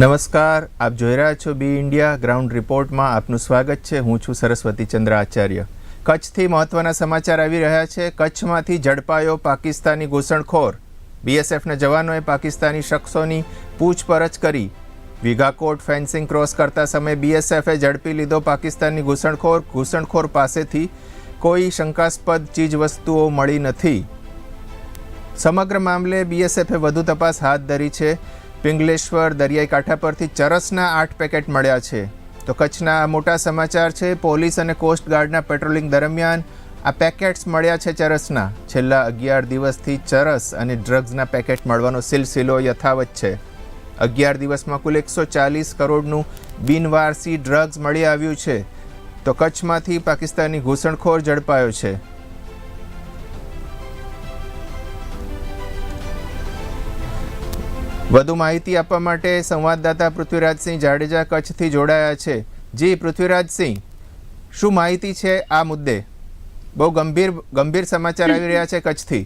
નમસ્કાર, આપ જોઈ રહ્યા છો બી ઇન્ડિયા ગ્રાઉન્ડ રિપોર્ટમાં આપનું સ્વાગત છે. હું છું સરસ્વતી ચંદ્ર આચાર્ય. કચ્છથી મહત્વના સમાચાર આવી રહ્યા છે. કચ્છમાંથી ઝડપાયો પાકિસ્તાની ઘૂસણખોર. બીએસએફના જવાનોએ પાકિસ્તાની શખ્સોની પૂછપરછ કરી. વિઘાકોટ ફેન્સિંગ ક્રોસ કરતા સમયે બીએસએફે ઝડપી લીધો પાકિસ્તાની ઘૂસણખોર. ઘૂસણખોર પાસેથી કોઈ શંકાસ્પદ ચીજવસ્તુઓ મળી નથી. સમગ્ર મામલે બીએસએફે વધુ તપાસ હાથ ધરી છે. પિંગલેશ્વર દરિયાઈ કાંઠા પરથી ચરસના આઠ પેકેટ મળ્યા છે. તો કચ્છના મોટા સમાચાર છે, પોલીસ અને કોસ્ટગાર્ડના પેટ્રોલિંગ દરમિયાન આ પેકેટ્સ મળ્યા છે ચરસના. છેલ્લા અગિયાર દિવસથી ચરસ અને ડ્રગ્સના પેકેટ મળવાનો સિલસિલો યથાવત છે. અગિયાર દિવસમાં કુલ એકસો ચાલીસ કરોડનું બિનવારસી ડ્રગ્સ મળી આવ્યું છે. તો કચ્છમાંથી પાકિસ્તાની ઘૂસણખોર ઝડપાયો છે. વધુ માહિતી આપવા માટે સંવાદદાતા પૃથ્વીરાજસિંહ જાડેજા કચ્છથી જોડાયા છે. જી, પૃથ્વીરાજસિંહ, શું માહિતી છે આ મુદ્દે? બહુ ગંભીર ગંભીર સમાચાર આવી રહ્યા છે કચ્છથી.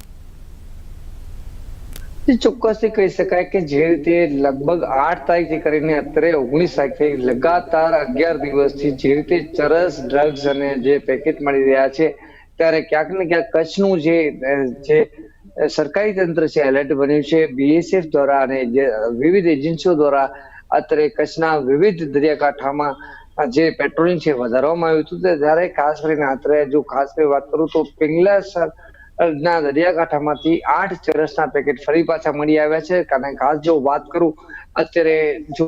ચોક્કસથી કહી શકાય કે જે રીતે લગભગ આઠ તારીખથી કરીને અત્યારે ઓગણીસ તારીખે લગાતાર અગિયાર દિવસથી જે રીતે ચરસ ડ્રગ્સ અને જે પેકેટ મળી રહ્યા છે, ત્યારે ક્યાંક ને ક્યાંક કચ્છનું જે જે સરકારી તંત્ર છે, એલર્ટ બન્યું છે. બીએસએફ દ્વારા અને વિવિધ એજન્સીઓ દ્વારા અત્યારે કચ્છના વિવિધ દરિયાકાંઠામાં જે પેટ્રોલિંગ છે, વધારવામાં આવ્યું હતું. ત્યારે ખાસ કરીને અત્યારે જો ખાસ કરી વાત કરું તો પિંગલા દરિયાકાંઠામાંથી આઠ ચરસના પેકેટ ફરી પાછા મળી આવ્યા છે. અને ખાસ જો વાત કરું અત્યારે જો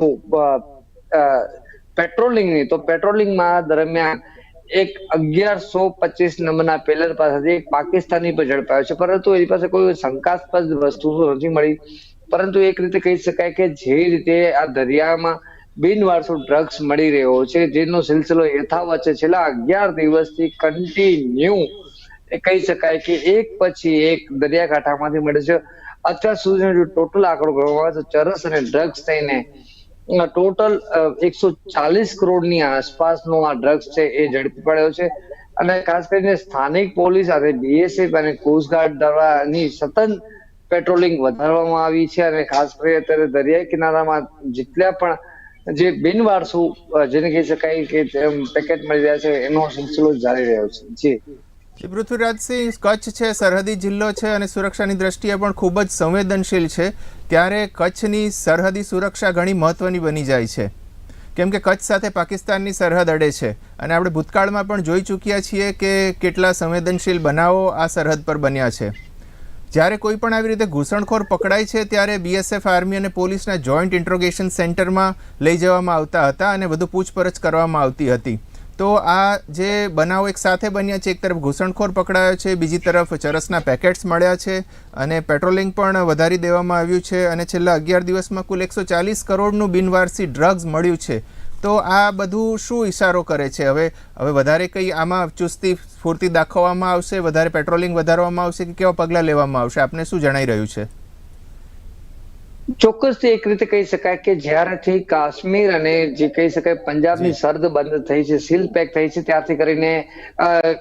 પેટ્રોલિંગની, તો પેટ્રોલિંગમાં દરમિયાન એક અગિયારસો પચીસ નંબરના પેલર પાસેથી એક પાકિસ્તાની પર ઝડપાયો છે. પરંતુ એની પાસે કોઈ શંકાસ્પદ વસ્તુ નથી મળી. પરંતુ એક રીતે કહી શકાય કે જે રીતે આ દરિયામાં બિનવારસુ ડ્રગ્સ મળી રહ્યો છે, જેનો સિલસિલો યથાવત છે. છેલ્લા અગિયાર દિવસથી કન્ટિન્યુ કહી શકાય કે એક પછી એક દરિયાકાંઠામાંથી મળે છે. અત્યાર સુધીનો જો ટોટલ આંકડો ગણવામાં આવે તો ચરસ અને ડ્રગ્સ થઈને ટોટલ એકસો ચાલીસ કરોડની આસપાસનો આ ડ્રગ્સ છે એ ઝડપી પડ્યો છે. અને ખાસ કરીને સ્થાનિક પોલીસ અને બીએસએફ અને કોસ્ટગાર્ડ દ્વારાની સતત પેટ્રોલિંગ વધારવામાં આવી છે. અને ખાસ કરીને અત્યારે દરિયાઈ કિનારામાં જેટલા પણ જે બિનવારસુ જેને કહી શકાય કે પેકેટ મળી રહ્યા છે, એનો સિલસિલો જારી રહ્યો છે. જી. પૃથ્વીરાજસિંહ કચ્છ છે, સરહદી જિલ્લો છે અને સુરક્ષાની દ્રષ્ટિએ પણ ખૂબ જ સંવેદનશીલ છે. ત્યારે કચ્છની સરહદી સુરક્ષા ઘણી મહત્વની બની જાય છે. કેમ કે કચ્છ સાથે પાકિસ્તાનની સરહદ અડે છે. અને આપણે ભૂતકાળમાં પણ જોઈ ચૂક્યા છીએ કે કેટલા સંવેદનશીલ બનાવો આ સરહદ પર બન્યા છે. જ્યારે કોઈ પણ આવી રીતે ઘૂસણખોર પકડાય છે, ત્યારે બીએસએફ આર્મી અને પોલીસના જોઈન્ટ ઇન્ટ્રોગેશન સેન્ટરમાં લઈ જવામાં આવતા હતા અને વધુ પૂછપરછ કરવામાં આવતી હતી. તો આ જે બનાવો એક સાથે બન્યા છે, એક તરફ ઘૂસણખોર પકડાયો છે, બીજી તરફ ચરસના પેકેટ્સ મળ્યા છે અને પેટ્રોલિંગ પણ વધારી દેવામાં આવ્યું છે અને છેલ્લા અગિયાર દિવસમાં કુલ એકસો ચાલીસ કરોડનું બિનવારસી ડ્રગ્સ મળ્યું છે. તો આ બધું શું ઇશારો કરે છે? હવે હવે વધારે કંઈ આમાં ચુસ્તી સ્ફૂર્તિ દાખવવામાં આવશે, વધારે પેટ્રોલિંગ વધારવામાં આવશે કે કેવા પગલાં લેવામાં આવશે? આપને શું જણાઈ રહ્યું છે? ચોક્કસથી એક રીતે કહી શકાય કે જ્યારેથી કાશ્મીર અને જે કહી શકાય પંજાબની સરહદ બંધ થઈ છે સીલ પેક થઈ છે ત્યારથી કરીને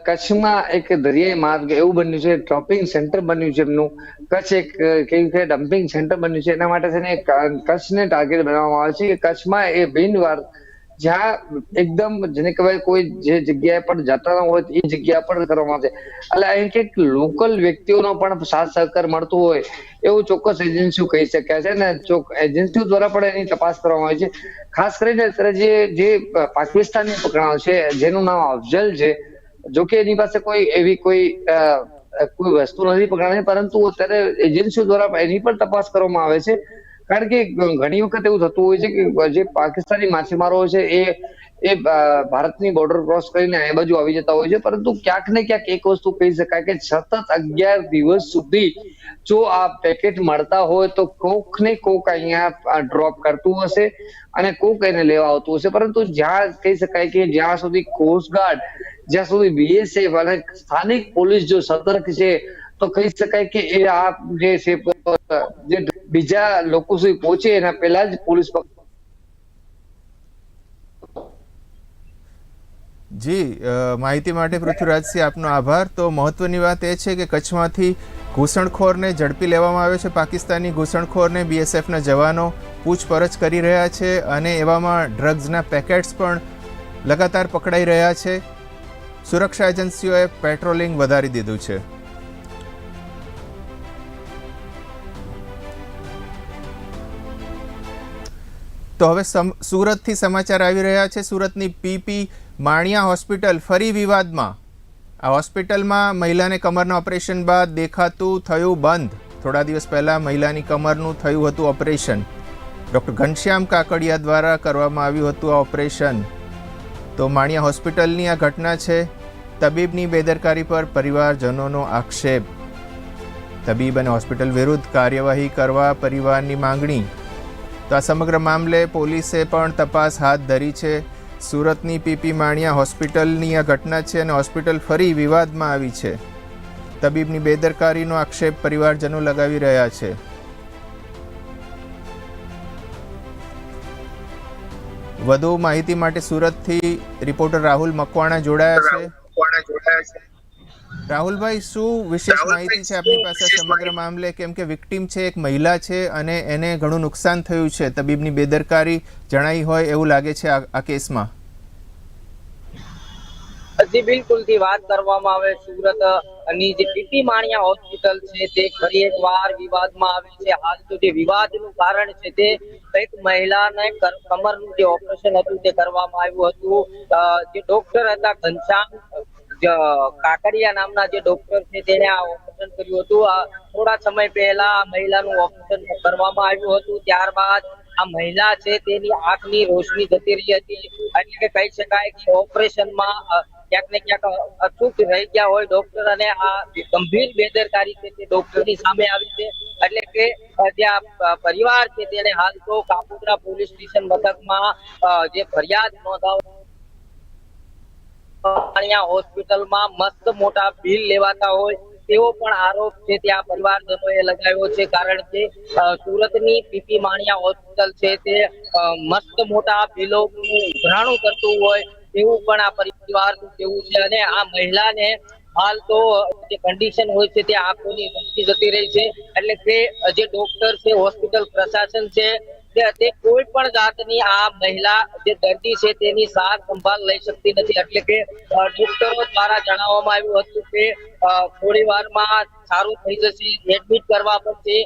કચ્છમાં એક દરિયાઈ માર્ગ એવું બન્યું છે ડ્રોપિંગ સેન્ટર બન્યું છે એમનું. કચ્છ એક કેવું કે ડમ્પિંગ સેન્ટર બન્યું છે એના માટે છે ને કચ્છને ટાર્ગેટ બનાવવામાં આવે છે કે કચ્છમાં એ બિનવાર જ્યાં એકદમ જેને કહેવાય કોઈ જે જગ્યાએ પણ જતા ન હોય એ જગ્યા પર કરવામાં આવે એટલે અહીં કંઈક લોકલ વ્યક્તિઓનો પણ સાથ સહકાર મળતો હોય એવું ચોક્કસ એજન્સીઓ કહી શકાય છે ને એજન્સીઓ દ્વારા પણ એની તપાસ કરવામાં આવે છે. ખાસ કરીને અત્યારે જે જે પાકિસ્તાની પકડાયો છે, જેનું નામ અફજલ છે, જો કે એની પાસે કોઈ એવી કોઈ કોઈ વસ્તુ નથી પકડાણી પરંતુ અત્યારે એજન્સીઓ દ્વારા એની પણ તપાસ કરવામાં આવે છે. કારણ કે ઘણી વખત એવું થતું હોય છે કે જે પાકિસ્તાની માછીમારો છે, એ એ ભારતની બોર્ડર ક્રોસ કરીને આ બાજુ આવી જતા હોય છે. પરંતુ ક્યાંક ને ક્યાંક એક વસ્તુ કહી શકાય કે સતત અગિયાર દિવસ સુધી જો આ પેકેટ મળતા હોય તો કોક ને કોક અહીંયા ડ્રોપ કરતું હશે અને કોક એને લેવા આવતું હશે. પરંતુ જ્યાં કહી શકાય કે જ્યાં સુધી કોસ્ટગાર્ડ જ્યાં સુધી બીએસએફ અને સ્થાનિક પોલીસ જો સતર્ક છે તો કહી શકાય કે એ આ જે છે, જે બીજા લોકો સુધી પહોંચે એના પહેલા જ પોલીસ જી માહિતી માટે પૃથ્વીરાજસિંહ આપનો આભાર. તો મહત્વની વાત એ છે કે કચ્છમાંથી ઘૂસણખોરને ઝડપી લેવામાં આવ્યો છે. પાકિસ્તાની ઘૂસણખોરને બીએસએફના જવાનો પૂછપરછ કરી રહ્યા છે અને એવામાં ડ્રગ્સના પેકેટ્સ પણ લગાતાર પકડાઈ રહ્યા છે. સુરક્ષા એજન્સીઓએ પેટ્રોલિંગ વધારી દીધું છે. તો હવે સુરતથી સમાચાર આવી રહ્યા છે. સુરતની પીપી માણિયા હોસ્પિટલ ફરી વિવાદમાં. આ હોસ્પિટલમાં મહિલાને કમરના ઓપરેશન બાદ દેખાતું થયું બંધ. થોડા દિવસ પહેલાં મહિલાની કમરનું થયું હતું ઓપરેશન. ડૉક્ટર ઘનશ્યામ કાકડિયા દ્વારા કરવામાં આવ્યું હતું આ ઓપરેશન. તો માણિયા હોસ્પિટલની આ ઘટના છે. તબીબની બેદરકારી પર પરિવારજનોનો આક્ષેપ. તબીબ અને હોસ્પિટલ વિરુદ્ધ કાર્યવાહી કરવા પરિવારની માંગણી. તો આ સમગ્ર મામલે પોલીસે પણ તપાસ હાથ ધરી છે. સુરતની પીપી માણિયા હોસ્પિટલની આ ઘટના છે અને હોસ્પિટલ ફરી વિવાદમાં આવી છે. તબીબની બેદરકારીનો આક્ષેપ પરિવારજનો લગાવી રહ્યા છે. વધુ માહિતી માટે સુરતથી રિપોર્ટર રાહુલ મકવાણા જોડાયા છે. રાહુલભાઈ શું વિશેષ માહિતી છે આપની પાસે સમગ્ર મામલે? કેમ કે વિક્ટીમ છે એક મહિલા છે અને એને ઘણું નુકસાન થયું છે. તબીબની બેદરકારી જણાઈ હોય એવું લાગે છે આ કેસમાં. હજી બિલકુલથી વાત કરવામાં આવે સુરતની જે પીપી માણિયા હોસ્પિટલ છે તે ફરી એક વાર વિવાદમાં આવે છે. હાલ તો જે વિવાદનું કારણ છે તે એક મહિલાને કમરનું જે ઓપરેશન હતું તે કરવામાં આવ્યું હતું. જે ડોક્ટર હતા ઘનશ્યામ કાકડિયા નામના જે ડોક્ટર છે તેને આ ઓપરેશન કર્યું હતું. આ થોડા સમય પહેલા આ મહિલાનું ઓપરેશન કરવામાં આવ્યું હતું. ત્યારબાદ આ મહિલા છે તેની આંખની રોશની જતી રહી હતી. એટલે કે કહી શકાય કે ઓપરેશનમાં ક્યાંક ને ક્યાંક અચૂક રહી ગયા હોય ડોક્ટર અને આ ગંભીર બેદરકારી છે તે ડોક્ટરની સામે આવી છે. એટલે કે જે આ પરિવાર છે તેને હાલ તો કાપોદ્રા પોલીસ સ્ટેશન મથકમાં જે ફરિયાદ નોંધાવ અહીંયા હોસ્પિટલમાં મસ્ત મોટા બિલ લેવાતા હોય તેવો પણ આરોપ છે તે આ પરિવારજનોએ લગાવ્યો છે કારણ કે સુરતની પીપી માણિયા હોસ્પિટલ છે તે મસ્ત મોટા બિલોનું ઉઘરાણું કરતું હોય તેવું પણ આ પરિવારનું કેવું છે અને આ મહિલાને હાલ તો જે કન્ડિશન હોય છે તે આંખોની જતી રહી છે. એટલે કે જે ડોક્ટર છે હોસ્પિટલ પ્રશાસન છે તે કોઈ પણ જાતની આ મહિલા જે દર્દી છે તેની સાર સંભાળ લઈ શકતી નથી. એટલે કે ડોક્ટરો દ્વારા જણાવવામાં આવ્યું હતું કે થોડી વારમાં સારું થઈ જશે એડમિટ કરવા પડશે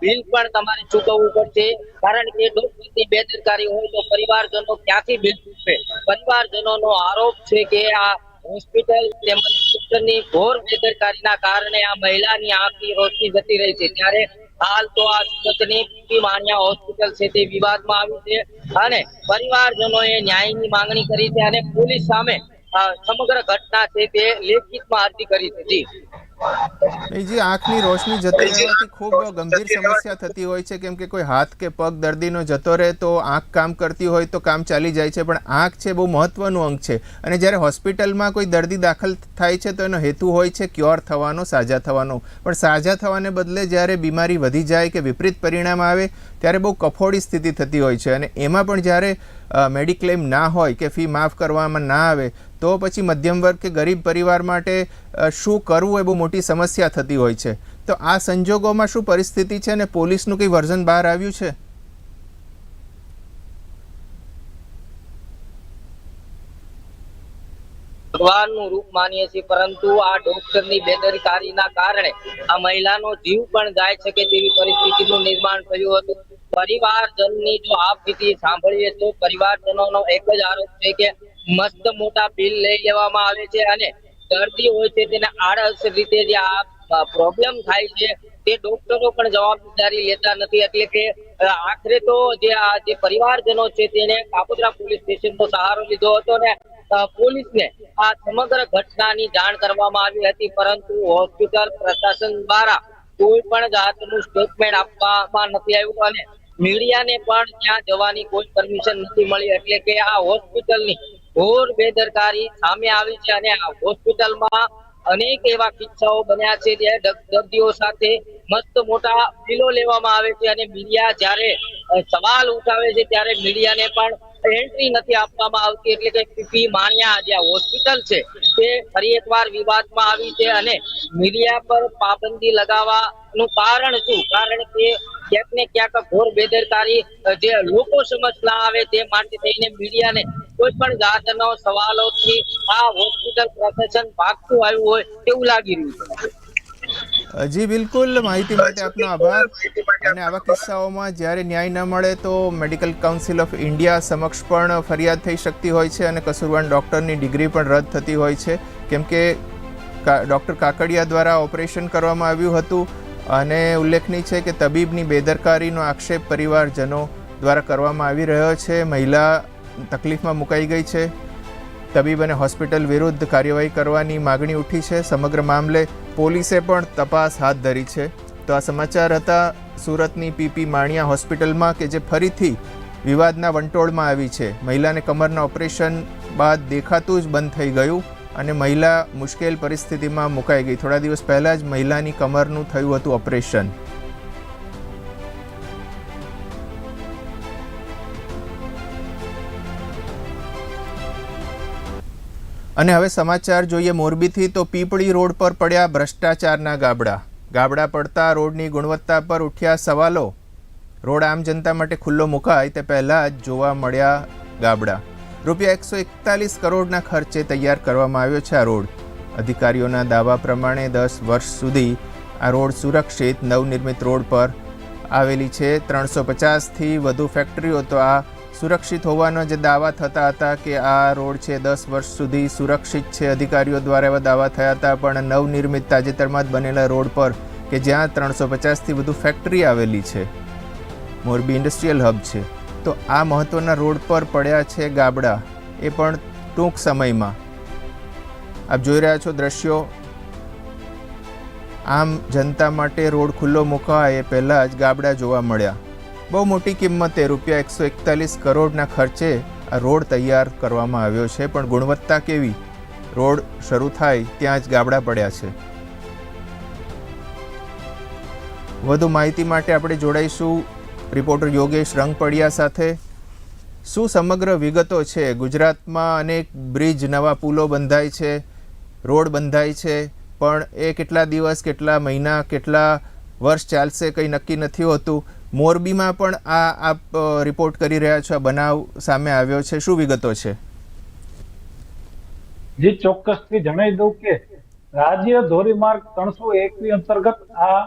બિલ પણ તમારે ચૂકવવું પડશે. કારણ કે ડોક્ટરની બેદરકારી હોય તો પરિવારજનો ક્યાંથી બિલ ચૂકવે? પરિવારજનોનો આરોપ છે કે આ હોસ્પિટલ તેમજ ડોક્ટરની ઘોર બેદરકારીના કારણે આ મહિલાની આંખની રોશની જતી રહી છે. ત્યારે હાલ તો આ સુરતની પીપી માણિયા હોસ્પિટલ છે તે વિવાદમાં આવી છે અને પરિવારજનોએ ન્યાયની માંગણી કરી છે અને પોલીસ સામે સમગ્ર ઘટના છે તે લેખિતમાં અરજી કરી છે. જી આંખની રોશની જતી રહેવાથી ખૂબ ગંભીર સમસ્યા થતી હોય છે કેમ કે કોઈ હાથ કે પગ દર્દીનો જતો રહે તો આંખ કામ કરતી હોય તો કામ ચાલી જાય છે પણ આંખ છે બહુ મહત્વનું અંગ છે. અને જ્યારે હોસ્પિટલમાં કોઈ દર્દી દાખલ થાય છે તો એનો હેતુ હોય છે ક્યોર થવાનો સાજા થવાનો. પણ સાજા થવાને બદલે જ્યારે બીમારી વધી જાય કે વિપરીત પરિણામ આવે ત્યારે બહુ કફોડી સ્થિતિ થતી હોય છે. અને એમાં પણ જ્યારે મેડિક્લેમ ના હોય કે ફી માફ કરવામાં ના આવે તો પછી મધ્યમ વર્ગ કે ગરીબ પરિવાર માટે શું કરવું એ બહુ મોટી સમસ્યા થતી હોય છે. તો આ સંજોગોમાં શું પરિસ્થિતિ છે અને પોલીસનું કંઈ વર્ઝન બહાર આવ્યું છે? ભગવાનનું રૂપ માનીએ છીએ, પરંતુ આ ડોક્ટરની બેદરકારીના કારણે આ મહિલાનો જીવ પણ જાય શકે તેવી પરિસ્થિતિનું નિર્માણ થયું હતું. પરિવારજનની જો આ સ્થિતિ સાંભળીએ તો પરિવારજનોનો એક જ આરોપ છે કે મસ્ત મોટા બિલ લઈ લેવામાં આવે છે અને દર્દી હોય છે, તેને આડઅસર રીતે જે આ પ્રોબ્લેમ થાય છે, તે ડોક્ટરો પણ જવાબદારી લેતા નથી. એટલે કે આખરે તો જે આ, જે પરિવારજનો છે, તેને કાપોદ્રા પોલીસ સ્ટેશનનો સહારો લીધો હતો ને પોલીસને આ સમગ્ર ઘટનાની જાણ કરવામાં આવી હતી. પરંતુ હોસ્પિટલ પ્રશાસન દ્વારા કોઈ પણ જાતનું સ્ટેટમેન્ટ આપવામાં નથી આવ્યું અને મીડિયાને પણ ત્યાં જવાની કોઈ પરમિશન નથી મળી. એટલે કે આ હોસ્પિટલની ઘોર બેદરકારી સામે આવી છે અને હોસ્પિટલમાં અનેક એવા કિસ્સાઓ બન્યા છે જે દર્દીઓ સાથે મસ્ત મોટા બિલો લેવામાં આવે છે અને મીડિયા જ્યારે સવાલ ઉઠાવે છે ત્યારે મીડિયાને પણ એન્ટ્રી નથી આપવામાં આવતી એટલે કે પીપી માણિયા જે હોસ્પિટલ છે તે ફરી એકવાર વિવાદમાં આવી છે અને મીડિયા પર પાબંદી લગાવવાનું કારણ શું? કારણ કે ક્યાંક ને ક્યાંક ઘોર બેદરકારી જે લોકો સમજ ના આવે તે માટે થઈને મીડિયાને કોઈ પણ જાતનો સવાલોથી આ હોસ્પિટલ પ્રશાસન ભાગતું આવ્યું હોય તેવું લાગી રહ્યું છે. જી, બિલકુલ. માહિતી માટે આપનો આભાર. અને આવા કિસ્સાઓમાં જ્યારે ન્યાય ન મળે તો મેડિકલ કાઉન્સિલ ઓફ ઇન્ડિયા સમક્ષ પણ ફરિયાદ થઈ શકતી હોય છે અને કસુરવાન ડૉક્ટરની ડિગ્રી પણ રદ થતી હોય છે. કેમ કે ડૉક્ટર કાકડિયા દ્વારા ઓપરેશન કરવામાં આવ્યું હતું અને ઉલ્લેખનીય છે કે તબીબની બેદરકારીનો આક્ષેપ પરિવારજનો દ્વારા કરવામાં આવી રહ્યો છે. મહિલા તકલીફમાં મુકાઈ ગઈ છે. તબીબ અને હોસ્પિટલ વિરુદ્ધ કાર્યવાહી કરવાની માગણી ઉઠી છે. સમગ્ર મામલે પોલીસે પણ તપાસ હાથ ધરી છે. તો આ સમાચાર હતા સુરતની પીપી માણિયા હોસ્પિટલમાં કે જે ફરીથી વિવાદના વંટોળમાં આવી છે. મહિલાને કમરના ઓપરેશન બાદ દેખાતું જ બંધ થઈ ગયું અને મહિલા મુશ્કેલ પરિસ્થિતિમાં મુકાઈ ગઈ. થોડા દિવસ પહેલાં જ મહિલાની કમરનું થયું હતું ઓપરેશન. અને હવે સમાચાર જોઈએ મોરબીથી, તો પીપળી રોડ પર પડ્યા ભ્રષ્ટાચારના ગાબડા. ગાબડા પડતા રોડની ગુણવત્તા પર ઉઠ્યા સવાલો. રોડ આમ જનતા માટે ખુલ્લો મુકાય તે પહેલાં જ જોવા મળ્યા ગાબડા. રૂપિયા એકસો એકતાલીસ કરોડના ખર્ચે તૈયાર કરવામાં આવ્યો છે આ રોડ. અધિકારીઓના દાવા પ્રમાણે દસ વર્ષ સુધી આ રોડ સુરક્ષિત નવનિર્મિત રોડ પર આવેલી છે. ત્રણસો પચાસથી વધુ ફેક્ટરીઓ, તો આ સુરક્ષિત હોવાનો જે દાવા થતા હતા કે આ રોડ છે, દસ વર્ષ સુધી સુરક્ષિત છે, અધિકારીઓ દ્વારા એવા દાવા થયા હતા, પણ નવનિર્મિત તાજેતરમાં જ બનેલા રોડ પર કે જ્યાં ત્રણસો પચાસથી વધુ ફેક્ટરી આવેલી છે. મોરબી ઇન્ડસ્ટ્રીયલ હબ છે. તો આ મહત્ત્વના રોડ પર પડ્યા છે ગાબડા, એ પણ ટૂંક સમયમાં. આપ જોઈ રહ્યા છો દ્રશ્યો. આમ જનતા માટે રોડ ખુલ્લો મુકાય એ પહેલાં જ ગાબડા જોવા મળ્યા. બહુ મોટી કિંમતે રૂપિયા એકસો એકતાલીસ કરોડના ખર્ચે આ રોડ તૈયાર કરવામાં આવ્યો છે, પણ ગુણવત્તા કેવી? રોડ શરૂ થાય ત્યાં જ ગાબડા પડ્યા છે. વધુ માહિતી માટે આપણે જોડાઈશું રિપોર્ટર યોગેશ રંગપડિયા સાથે. શું સમગ્ર વિગતો છે? ગુજરાતમાં અનેક બ્રિજ, નવા પુલો બંધાય છે, રોડ બંધાય છે, પણ એ કેટલા દિવસ, કેટલા મહિના, કેટલા વર્ષ ચાલશે કંઈ નક્કી નથી હોતું. મોરબીમાં પણ આ આપ રિપોર્ટ કરી રહ્યા છો બનાવ સામે આવ્યો છે. શું વિગતો છે? જે ચોક્કસથી જણાવી દઉં કે રાજ્ય ધોરીમાર્ગ ત્રણસો એકવી અંતર્ગત આ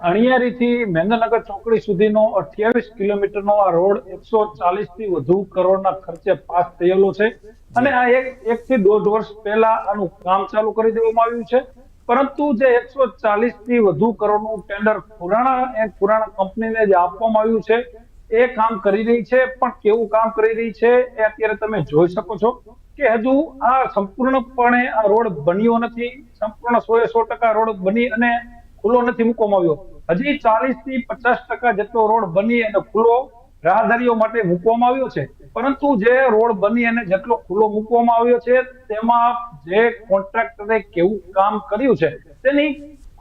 અણિયારીથી મહેન્દ્રનગર ચોકડી સુધીનો અઠ્યાવીસ કિલોમીટરનો આ રોડ એકસો ચાલીસથી વધુ કરોડના ખર્ચે પાસ થયેલો છે. અને આ એક થી દોઢ વર્ષ પહેલા આનું કામ ચાલુ કરી દેવામાં આવ્યું છે. પરંતુ જે એકસો ચાલીસથી વધુ કરોડનું ટેન્ડર પુરાણા એન્ડ પુરાણા કંપનીને જે આપવામાં આવ્યું છે, એ કામ કરી રહી છે, પણ કેવું કામ કરી રહી છે એ અત્યારે તમે જોઈ શકો છો કે હજુ આ સંપૂર્ણપણે આ રોડ બન્યો નથી, સંપૂર્ણ સો સો ટકા રોડ બની અને ખુલ્લો નથી મૂકવામાં આવ્યો. હજી ચાલીસથી પચાસ ટકા જેટલો રોડ બની અને ખુલ્લો રાહદારીઓ માટે મૂકવામાં આવ્યો છે. પરંતુ જે રોડ બની અને જેટલો ખુલ્લો મૂકવામાં આવ્યો છે, તેમાં જે કોન્ટ્રાક્ટરે કેવું કામ કર્યું છે, તેની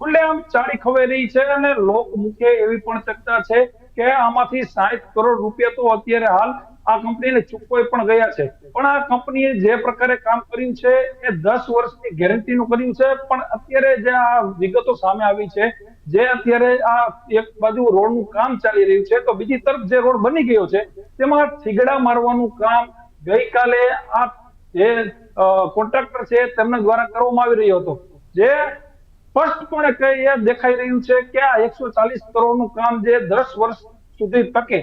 ખુલ્લેઆમ ચાળી ખવાઈ રહી છે અને લોક મૂકે એવી પણ ચર્ચા છે કે આમાંથી સાઠ કરોડ રૂપિયા તો અત્યારે હાલ આ કંપનીને ચૂકવાઈ પણ ગયા છે. પણ આ કંપનીએ જે પ્રકારે કામ કર્યું છે, એ દસ વર્ષની ગેરંટીનું કર્યું છે. પણ અત્યારે જે આ વિગતો સામે આવી છે, જે અત્યારે આ એક બાજુ રોડનું કામ ચાલી રહ્યું છે, તો બીજી તરફ જે રોડ બની ગયો છે, તેમાં થીગડા મારવાનું કામ ગઈકાલે આ જે કોન્ટ્રાક્ટર છે, તેમના દ્વારા કરવામાં આવી રહ્યો હતો. જે સ્પષ્ટપણે કઈ એ દેખાઈ રહ્યું છે કે આ એકસો ચાલીસ કરોડનું કામ જે દસ વર્ષ સુધી ટકે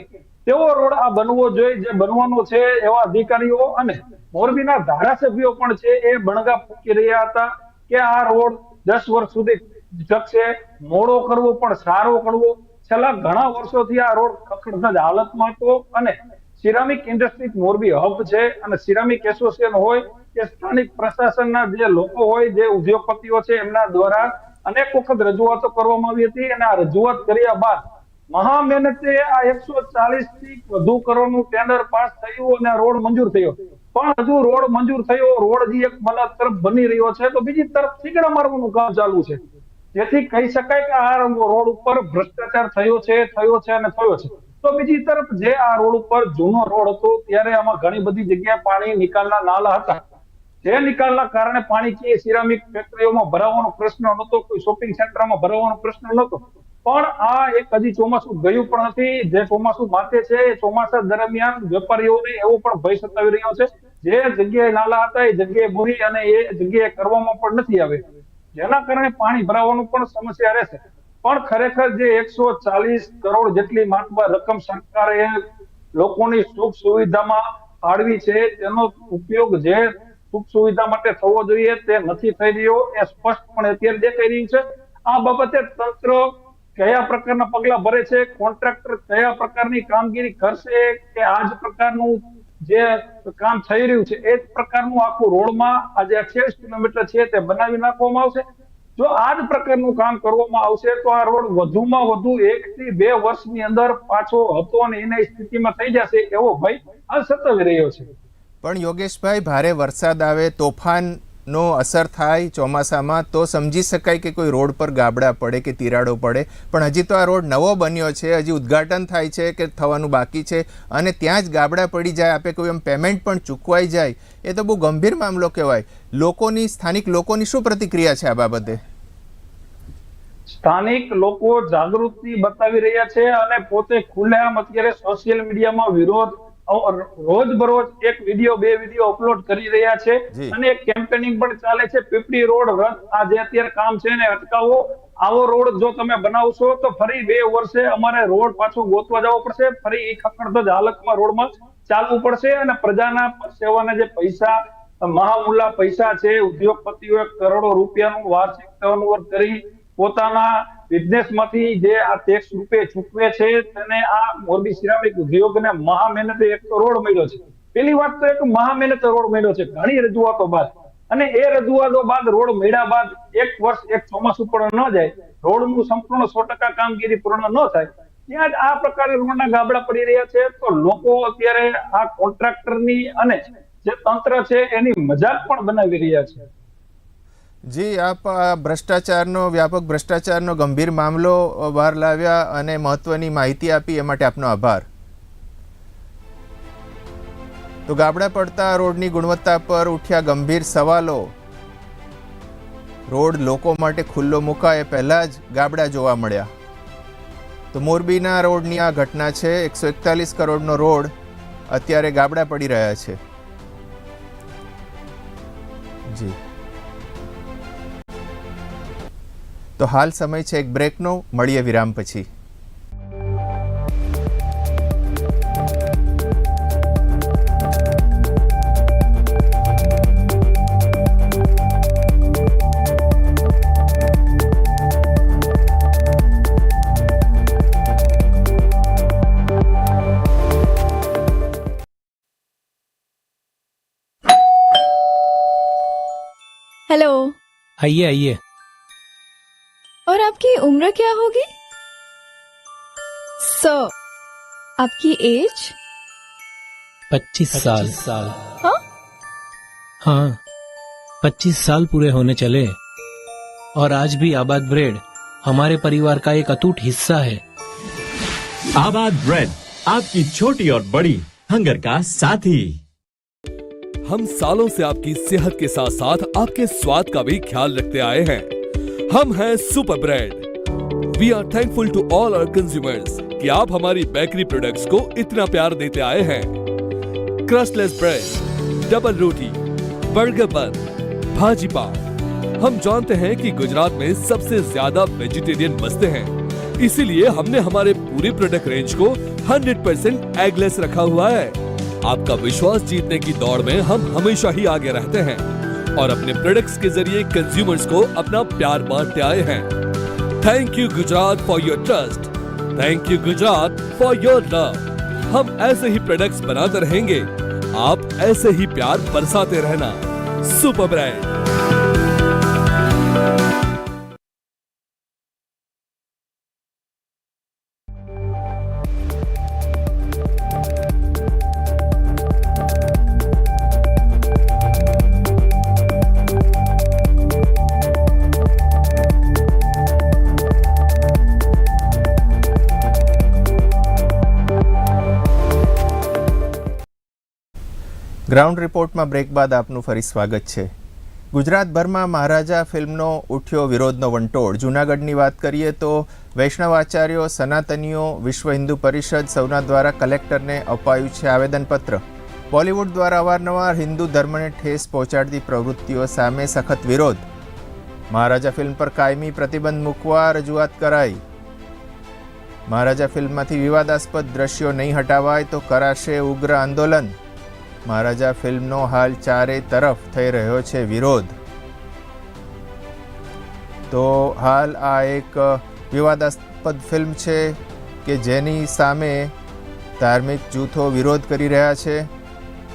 તેવો રોડ આ બનવો જોઈએ, જે બનવાનો છે એવા અધિકારીઓ અને મોરબીના ધારાસભ્યો પણ છે, એ બણગા ફૂકી રહ્યા હતા કે આ રોડ દસ વર્ષ સુધી ટકશે મોડો કરવો પણ સારો કરવો. છેલ્લા ઘણા વર્ષોથી આ રોડ ખખડધજ હાલતમાં હતો અને સિરામિક ઇન્ડસ્ટ્રી મોરબી હબ છે અને સિરામિક એસોસિએશન હોય કે સ્થાનિક પ્રશાસનના જે લોકો હોય, જે ઉદ્યોગપતિઓ છે, એમના દ્વારા અનેક વખત રજૂઆતો કરવામાં આવી હતી અને આ રજૂઆત કર્યા બાદ મહા મહેનતે આ એકસો ચાલીસથી વધુ કરોડનું ટેન્ડર પાસ થયું અને રોડ મંજૂર થયો. પણ હજુ રોડ મંજૂર થયો રોડ હજી એક મલા તરફ બની રહ્યો છે, તો બીજી તરફ થીગડા મારવાનું કામ ચાલુ છે. જેથી કહી શકાય કે આ રોડ ઉપર ભ્રષ્ટાચાર થયો છે થયો છે અને થયો છે. તો બીજી તરફ જે આ રોડ ઉપર જૂનો રોડ હતો, ત્યારે આમાં ઘણી બધી જગ્યાએ પાણી નિકાલના નાલા હતા. જે નિકાલના કારણે પાણી કે સિરામિક ફેક્ટરીઓમાં ભરાવાનો પ્રશ્ન નહોતો, કોઈ શોપિંગ સેન્ટરમાં ભરાવાનો પ્રશ્ન નહોતો. પણ આ એક હજી ચોમાસું ગયું પણ નથી. જે ચોમાસું માથે છે ચોમાસા દરમિયાન વેપારીઓને એવો પણ ભય સતાવી રહ્યો છે જે જગ્યાએ નાલા હતા, એ જગ્યાએ ભૂરી અને એ જગ્યાએ કરવામાં પણ નથી આવે. જેના કારણે પાણી ભરાવાનું પણ સમસ્યા રહેશે. પણ ખરેખર જે એકસો ચાલીસ કરોડ જેટલી માત્રા રકમ સરકારે લોકોની સુખ સુવિધામાં ફાળવી છે, તેનો ઉપયોગ જે સુખ સુવિધા માટે થવો જોઈએ તે નથી થઈ રહ્યો, એ સ્પષ્ટપણે અત્યારે દેખાઈ રહ્યું છે. આ બાબતે તંત્ર કયા પ્રકારના પગલા ભરે છે કોન્ટ્રાક્ટર કયા પ્રકારની કામગીરી કરશે કે આ જ પ્રકારનું જે કામ થઈ રહ્યું છે, એ જ પ્રકારનું આખું રોડમાં આજે અઠ્યાવીસ કિલોમીટર છે તે બનાવી નાખવામાં આવશે. જો આ જ પ્રકારનું કામ કરવામાં આવશે, તો આ રોડ વધુમાં વધુ એક થી બે વર્ષની અંદર પાછો હતો અને એની સ્થિતિમાં થઈ જશે એવો ભય આ સતાવી રહ્યો છે. પણ યોગેશભાઈ, ભારે વરસાદ આવે તોફાનનો અસર થાય ચોમાસામાં, તો સમજી શકાય કે કોઈ રોડ પર ગાબડા પડે કે તિરાડો પડે. પણ હજી તો આ રોડ નવો બન્યો છે, હજી ઉદ્ઘાટન થાય છે કે થવાનું બાકી છે, અને ત્યાં જ ગાબડા પડી જાય, આપે કોઈ એમ પેમેન્ટ પણ ચૂકવાઈ જાય, એ તો બહુ ગંભીર મામલો કહેવાય. લોકોની, સ્થાનિક લોકોની શું પ્રતિક્રિયા છે આ બાબતે? સ્થાનિક લોકો જાગૃતિ બતાવી રહ્યા છે અને પોતે ખુલ્લેઆમ અત્યારે સોશિયલ મીડિયામાં વિરોધ રોજ બરોજ એક વીડિયો બે વીડિયો અપલોડ કરી રહ્યા છે અને એક કેમ્પેનિંગ પણ ચાલે છે પીપડી રોડ રદ આ જે અત્યારે કામ છે એને અટકાવો. આવો રોડ જો તમે બનાવશો તો ફરી બે વર્ષે અમારે રોડ પાછો ગોતવા જવો પડશે. ફરી એ ખખડધજ હાલતમાં રોડમાં ચાલવું પડશે અને પ્રજાના સેવાના જે પૈસા મહામૂલા પૈસા છે ઉદ્યોગપતિઓએ કરોડો રૂપિયાનું વાર્ષિક ટર્નઓવર કરી પોતાના બિઝનેસમાંથી જે આ ટેક્સ રૂપે ચૂકવે છે તેને આ મોરબી સિરામિક ઉદ્યોગને મહા મહેનતે એક કરોડ રોડ મળ્યો છે. પેલી વાત તો એક મહા મહેનતે રોડ મળ્યો છે, ઘણી રજૂઆતો બાદ. અને એ રજૂઆતો બાદ રોડ મળ્યા બાદ એક વર્ષ એક ચોમાસું પણ ન જાય, રોડનું સંપૂર્ણ સો ટકા કામગીરી પૂર્ણ ન થાય, ત્યાં જ આ પ્રકારે રોડના ગાબડા પડી રહ્યા છે. તો લોકો અત્યારે આ કોન્ટ્રાક્ટરની અને જે તંત્ર છે એની મજાક પણ બનાવી રહ્યા છે. જી, આપ ભ્રષ્ટાચારનો, વ્યાપક ભ્રષ્ટાચારનો ગંભીર મામલો બહાર લાવ્યા અને મહત્વની માહિતી આપી, એ માટે આપનો આભાર. તો ગાબડા પડતા રોડની ગુણવત્તા પર ઉઠ્યા ગંભીર સવાલો. રોડ લોકો માટે ખુલ્લો મુકાય એ પહેલાં જ ગાબડા જોવા મળ્યા. તો મોરબીના રોડની આ ઘટના છે, એકસો એકતાલીસ કરોડનો રોડ અત્યારે ગાબડા પડી રહ્યા છે. જી. તો હાલ સમય છે એક બ્રેકનો. મળીએ વિરામ પછી. હેલો આઈએ આઈએ. और आपकी उम्र क्या होगी? सर आपकी एज पच्चीस साल। साल। हाँ? हाँ पच्चीस साल पूरे होने चले। और आज भी आबाद ब्रेड हमारे परिवार का एक अटूट हिस्सा है। आबाद ब्रेड आपकी छोटी और बड़ी हंगर का साथी। हम सालों से आपकी सेहत के साथ साथ आपके स्वाद का भी ख्याल रखते आए हैं। हम हैं super bread we are thankful to all our consumers कि आप हमारी बेकरी प्रोडक्ट्स को इतना प्यार देते आए हैं. क्रस्टलेस ब्रेड डबल रोटी बर्गर बन भाजी पाव हम जानते हैं कि गुजरात में सबसे ज़्यादा वेजिटेरियन बसते हैं. इसीलिए हमने हमारे पूरे प्रोडक्ट रेंज को 100% परसेंट एगलेस रखा हुआ है. आपका विश्वास जीतने की दौड़ में हम हमेशा ही आगे रहते हैं. और अपने प्रोडक्ट्स के ज़रिए कंज्यूमर्स को अपना प्यार बांटते आए हैं। Thank you Gujarat for your trust thank you Gujarat for your love हम ऐसे ही प्रोडक्ट्स बनाते रहेंगे। आप ऐसे ही प्यार बरसाते रहना। सुपर ब्रांड ગ્રાઉન્ડ રિપોર્ટમાં બ્રેક બાદ આપનું ફરી સ્વાગત છે. ગુજરાતભરમાં મહારાજા ફિલ્મનો ઉઠ્યો વિરોધનો વંટોળ. જૂનાગઢની વાત કરીએ તો વૈષ્ણવ આચાર્યો સનાતનીઓ, વિશ્વ હિન્દુ પરિષદ સૌના દ્વારા કલેક્ટરને અપાયું છે આવેદનપત્ર. બોલિવૂડ દ્વારા અવારનવાર હિન્દુ ધર્મને ઠેસ પહોંચાડતી પ્રવૃત્તિઓ સામે સખત વિરોધ. મહારાજા ફિલ્મ પર કાયમી પ્રતિબંધ મૂકવા રજૂઆત કરાઈ. મહારાજા ફિલ્મમાંથી વિવાદાસ્પદ દ્રશ્યો નહીં હટાવાય તો કરાશે ઉગ્ર આંદોલન. મહારાજા ફિલ્મનો હાલ ચારે તરફ થઈ રહ્યો છે વિરોધ. તો હાલ આ એક વિવાદાસ્પદ ફિલ્મ છે કે જેની સામે ધાર્મિક જૂથો વિરોધ કરી રહ્યા છે.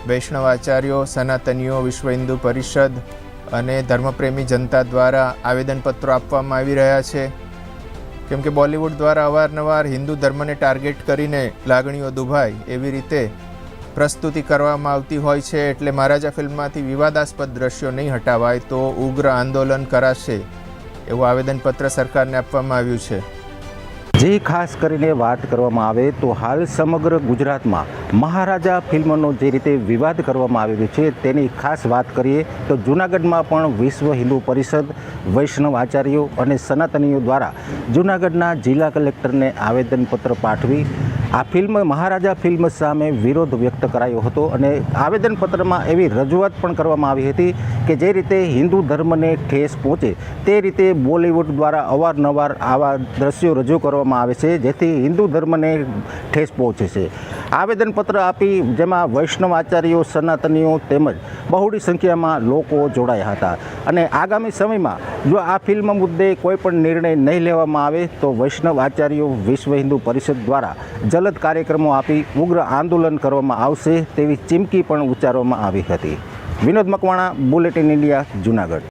વૈષ્ણવાચાર્યો, સનાતનીઓ, વિશ્વ હિન્દુ પરિષદ અને ધર્મપ્રેમી જનતા દ્વારા આવેદનપત્રો આપવામાં આવી રહ્યા છે. કેમ કે બોલિવૂડ દ્વારા અવારનવાર હિન્દુ ધર્મને ટાર્ગેટ કરીને લાગણીઓ દુભાય એવી રીતે પ્રસ્તુતિ કરવામાં આવતી હોય છે એટલે મહારાજા ફિલ્મમાંથી વિવાદાસ્પદ દ્રશ્યો નહીં હટાવાય તો ઉગ્ર આંદોલન કરાશે એવું આવેદનપત્ર સરકારને આપવામાં આવ્યું છે. જે ખાસ કરીને વાત કરવામાં આવે તો હાલ સમગ્ર ગુજરાતમાં મહારાજા ફિલ્મનો જે રીતે વિવાદ કરવામાં આવેલો છે તેની ખાસ વાત કરીએ તો જૂનાગઢમાં પણ વિશ્વ હિન્દુ પરિષદ, વૈષ્ણવ આચાર્યો અને સનાતનીઓ દ્વારા જૂનાગઢના જિલ્લા કલેક્ટરને આવેદનપત્ર પાઠવી આ ફિલ્મ મહારાજા ફિલ્મ સામે વિરોધ વ્યક્ત કરાયો હતો અને આવેદનપત્રમાં એવી રજૂઆત પણ કરવામાં આવી હતી કે જે રીતે હિન્દુ ધર્મને ઠેસ પહોંચે તે રીતે બોલિવૂડ દ્વારા અવારનવાર આવા દ્રશ્યો રજૂ કરવામાં આવે છે, જેથી હિન્દુ ધર્મને ઠેસ પહોંચે છે. આવેદનપત્ર આપી જેમાં વૈષ્ણવ આચાર્યો, સનાતનીઓ તેમજ બહોળી સંખ્યામાં લોકો જોડાયા હતા. અને આગામી સમયમાં જો આ ફિલ્મ મુદ્દે કોઈ પણ નિર્ણય નહીં લેવામાં આવે, તો વૈષ્ણવ આચાર્યો વિશ્વ હિન્દુ પરિષદ દ્વારા જલદ કાર્યક્રમો આપી ઉગ્ર આંદોલન કરવામાં આવશે તેવી ચીમકી પણ ઉચ્ચારવામાં આવી હતી. Vinod Makwana, bulletin India, Junagadh.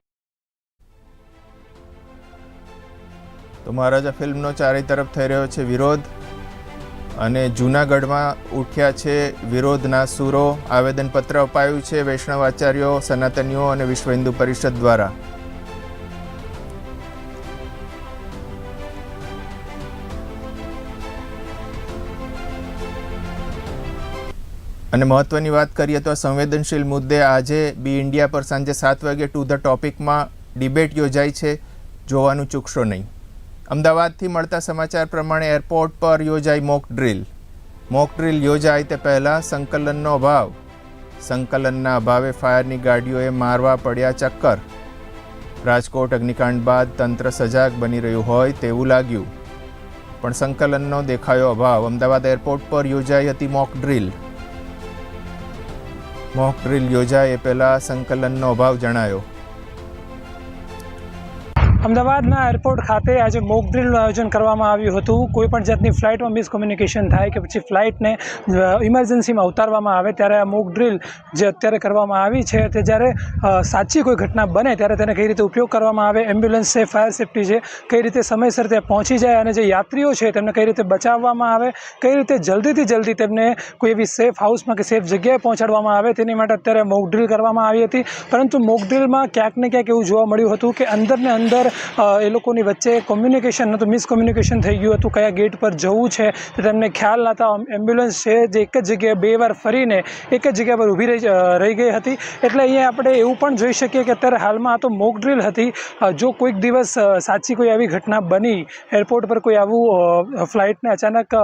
તો મહારાજા ફિલ્મનો ચારે તરફ થઈ રહ્યો છે વિરોધ અને જૂનાગઢમાં ઉઠ્યા છે વિરોધના સૂરો. આવેદનપત્ર અપાયું છે વૈષ્ણવ આચાર્યો સનાતનીઓ અને વિશ્વ હિન્દુ પરિષદ દ્વારા. અને મહત્વની વાત કરીએ તો સંવેદનશીલ મુદ્દે આજે બી ઇન્ડિયા પર સાંજે સાત વાગે ટુ ધ ટોપિકમાં ડિબેટ યોજાઈ છે. જોવાનું ચૂકશો નહીં. અમદાવાદથી મળતા સમાચાર પ્રમાણે એરપોર્ટ પર યોજાઈ મોક ડ્રિલ. મોક ડ્રિલ યોજાય તે પહેલાં સંકલનનો અભાવ. સંકલનના અભાવે ફાયરની ગાડીઓએ મારવા પડ્યા ચક્કર. રાજકોટ અગ્નિકાંડ બાદ તંત્ર સજાગ બની રહ્યું હોય તેવું લાગ્યું. પણ સંકલનનો દેખાયો અભાવ. અમદાવાદ એરપોર્ટ પર યોજાઈ હતી મોક ડ્રીલ. મોક ડ્રીલ યોજાય એ પહેલાં સંકલનનો અભાવ જણાયો. અમદાવાદના એરપોર્ટ ખાતે આજે મોક આયોજન કરવામાં આવ્યું હતું. કોઈપણ જાતની ફ્લાઇટમાં મિસકોમ્યુનિકેશન થાય કે પછી ફ્લાઇટને ઇમરજન્સીમાં ઉતારવામાં આવે ત્યારે આ મોક ડ્રીલ જે અત્યારે કરવામાં આવી છે તે જ્યારે સાચી કોઈ ઘટના બને ત્યારે તેને કઈ રીતે ઉપયોગ કરવામાં આવે, એમ્બ્યુલન્સ છે, ફાયર સેફટી છે, કઈ રીતે સમયસર ત્યાં પહોંચી જાય અને જે યાત્રીઓ છે તેમને કઈ રીતે બચાવવામાં આવે, કઈ રીતે જલ્દીથી જલ્દી તેમને કોઈ એવી સેફ હાઉસમાં કે સેફ જગ્યાએ પહોંચાડવામાં આવે તેની માટે અત્યારે મોક ડ્રીલ કરવામાં આવી હતી. પરંતુ મોક ક્યાંક ને ક્યાંક એવું જોવા મળ્યું હતું કે અંદરને અંદર એ લોકોની વચ્ચે કોમ્યુનિકેશન નહોતું મિસકોમ્યુનિકેશન થઈ ગયું હતું, કયા ગેટ પર જવું છે, તે તેમને ખ્યાલ નહોતા. એમ્બ્યુલન્સ છે જે એક જ જગ્યાએ બે વાર ફરીને એક જ જગ્યા પર ઊભી રહી રહી ગઈ હતી. એટલે અહીંયા આપણે એવું પણ જોઈ શકીએ કે અત્યારે હાલમાં આ તો મોક ડ્રિલ હતી. જો કોઈક દિવસ સાચી કોઈ આવી ઘટના બની એરપોર્ટ પર કોઈ આવું ફ્લાઇટને અચાનક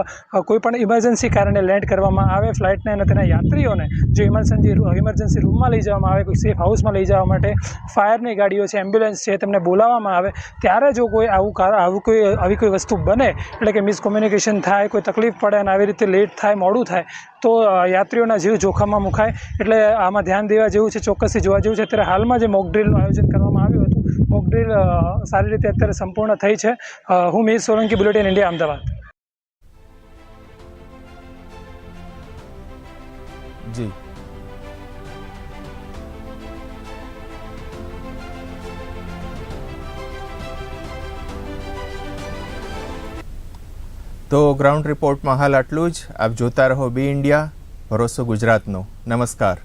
કોઈ પણ ઇમરજન્સી કારણે લેન્ડ કરવામાં આવે ફ્લાઇટને અને તેના યાત્રીઓને, જો ઇમરજન્સી ઇમરજન્સી રૂમમાં લઈ જવામાં આવે, કોઈ સેફ હાઉસમાં લઈ જવા માટે ફાયરની ગાડીઓ છે એમ્બ્યુલન્સ છે, તેમને બોલાવવામાં આવે, ત્યારે જો કોઈ આવું આવું કોઈ, આવી કોઈ વસ્તુ બને, એટલે કે મિસકોમ્યુનિકેશન થાય, કોઈ તકલીફ પડે અને આવી રીતે લેટ થાય, મોડું થાય, તો યાત્રીઓના જીવ જોખમમાં મુકાય. એટલે આમાં ધ્યાન દેવા જેવું છે, ચોક્કસથી જોવા જેવું છે. અત્યારે હાલમાં જે મોકડ્રીલનું આયોજન કરવામાં આવ્યું હતું મોકડ્રીલ સારી રીતે અત્યારે સંપૂર્ણ થઈ છે. હું મીર સોલંકી બુલેટિન ઇન્ડિયા અમદાવાદ. જી. તો ગ્રાઉન્ડ રિપોર્ટમાં હાલ આટલું જ. આપ જોતા રહો બી ઇન્ડિયા ભરોસો ગુજરાતનો. નમસ્કાર.